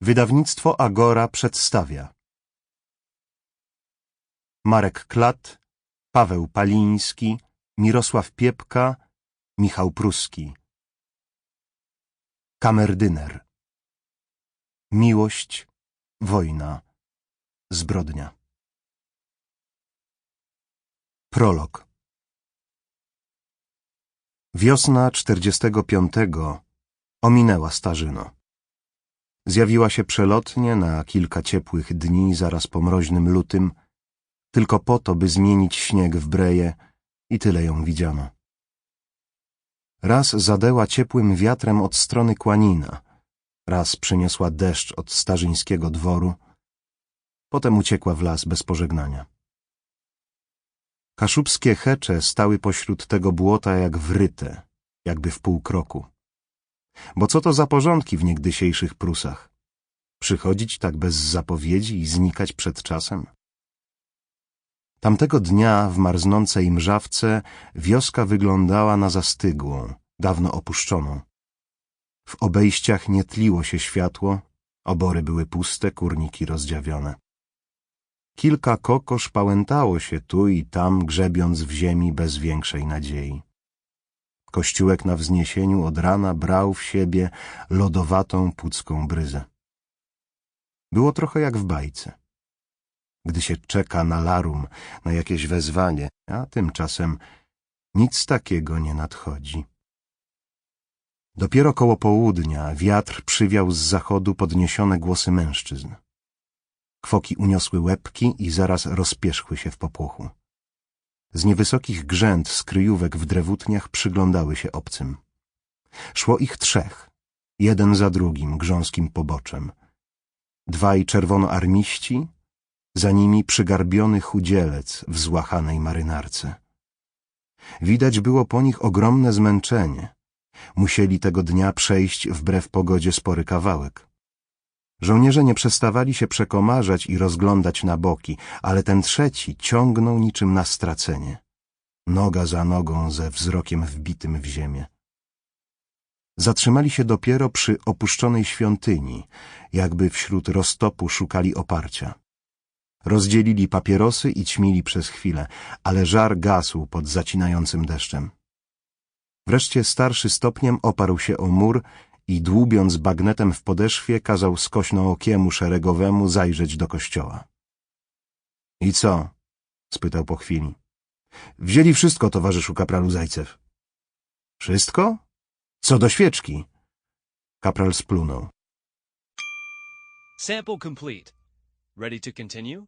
Wydawnictwo Agora przedstawia. Marek Klat, Paweł Paliński, Mirosław Piepka, Michał Pruski. Kamerdyner. Miłość, wojna, zbrodnia. Prolog. Wiosna czterdziestego piątego ominęła Starzyno. Zjawiła się przelotnie na kilka ciepłych dni zaraz po mroźnym lutym, tylko po to, by zmienić śnieg w breje i tyle ją widziano. Raz zadęła ciepłym wiatrem od strony Kłanina, raz przyniosła deszcz od starzyńskiego dworu, potem uciekła w las bez pożegnania. Kaszubskie hecze stały pośród tego błota jak wryte, jakby w pół kroku. Bo co to za porządki w niegdysiejszych Prusach? Przychodzić tak bez zapowiedzi i znikać przed czasem? Tamtego dnia w marznącej mrzawce wioska wyglądała na zastygłą, dawno opuszczoną. W obejściach nie tliło się światło, obory były puste, kurniki rozdziawione. Kilka kokosz pałętało się tu i tam, grzebiąc w ziemi bez większej nadziei. Kościółek na wzniesieniu od rana brał w siebie lodowatą pucką bryzę. Było trochę jak w bajce. Gdy się czeka na larum, na jakieś wezwanie, a tymczasem nic takiego nie nadchodzi. Dopiero koło południa wiatr przywiał z zachodu podniesione głosy mężczyzn. Kwoki uniosły łebki i zaraz rozpierzchły się w popłochu. Z niewysokich grzęd z kryjówek w drewutniach przyglądały się obcym. Szło ich trzech, jeden za drugim, grząskim poboczem. Dwaj czerwonoarmiści, za nimi przygarbiony chudzielec w złachanej marynarce. Widać było po nich ogromne zmęczenie. Musieli tego dnia przejść wbrew pogodzie spory kawałek. Żołnierze nie przestawali się przekomarzać i rozglądać na boki, ale ten trzeci ciągnął niczym na stracenie. Noga za nogą ze wzrokiem wbitym w ziemię. Zatrzymali się dopiero przy opuszczonej świątyni, jakby wśród roztopu szukali oparcia. Rozdzielili papierosy i ćmili przez chwilę, ale żar gasł pod zacinającym deszczem. Wreszcie starszy stopniem oparł się o mur i dłubiąc bagnetem w podeszwie kazał skośnookiemu szeregowemu zajrzeć do kościoła. — I co? — spytał po chwili. — Wzięli wszystko, towarzyszu kapralu Zajcew. — Wszystko? Co do świeczki? Kapral splunął. Sample complete. Ready to continue?